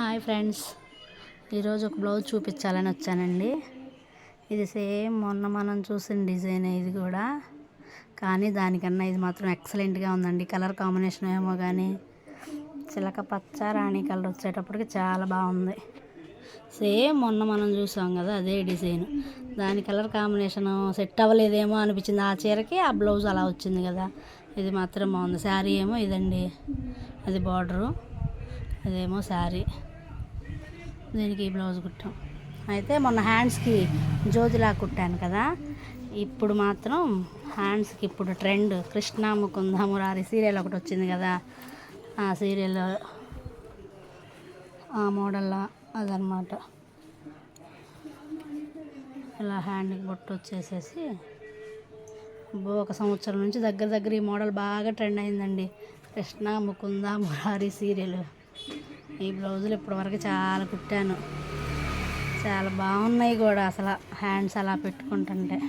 Hi friends. ఈరోజు ఒక blouse చూపించాలని వచ్చానండి. ఇది సేమ్ మొన్న మనం చూసిన డిజైన్ ఇది కూడా. కానీ దానికన్నా ఇది మాత్రం ఎక్సలెంట్గా ఉందండి. కలర్ కాంబినేషన్ ఏమో కానీ చిలక పచ్చ రాణి కలర్ వచ్చేటప్పటికి చాలా బాగుంది. సేమ్ మొన్న మనం చూసాం కదా అదే డిజైన్. దాని కలర్ కాంబినేషన్ సెట్ అవ్వలేదేమో అనిపించింది. ఆ చీరకి ఆ బ్లౌజ్ అలా వచ్చింది కదా. ఇది మాత్రం బాగుంది. శారీ ఏమో ఇదండి. అది బార్డరు. అదేమో శారీ. దీనికి ఈ బ్లౌజ్ కుట్టాం. అయితే మొన్న హ్యాండ్స్కి జ్యోతిలా కుట్టాను కదా ఇప్పుడు మాత్రం హ్యాండ్స్కి ఇప్పుడు ట్రెండ్. కృష్ణ ముకుంద మురారి సీరియల్ ఒకటి వచ్చింది కదా ఆ సీరియల్ ఆ మోడల్లో అదనమాట ఇలా హ్యాండ్కి బొట్టు వచ్చేసేసి ఒక సంవత్సరం నుంచి దగ్గర దగ్గర ఈ మోడల్ బాగా ట్రెండ్ అయిందండి. కృష్ణ ముకుంద మురారి సీరియల్. ఈ బ్లౌజులు ఇప్పటివరకు చాలా కుట్టాను. చాలా బాగున్నాయి కూడా అసలు హ్యాండ్స్ అలా పెట్టుకుంటుంటే.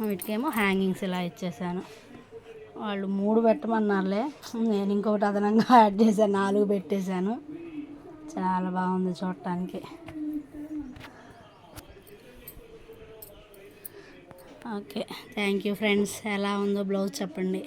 వీటికేమో హ్యాంగింగ్స్ ఇలా ఇచ్చేసాను. వాళ్ళు మూడు పెట్టమన్నారులే. నేను ఇంకొకటి అదనంగా యాడ్ చేశాను నాలుగు పెట్టేశాను. చాలా బాగుంది చూడటానికి. ఓకే. Thank you friends. ఎలా ఉందో బ్లౌజ్ చెప్పండి.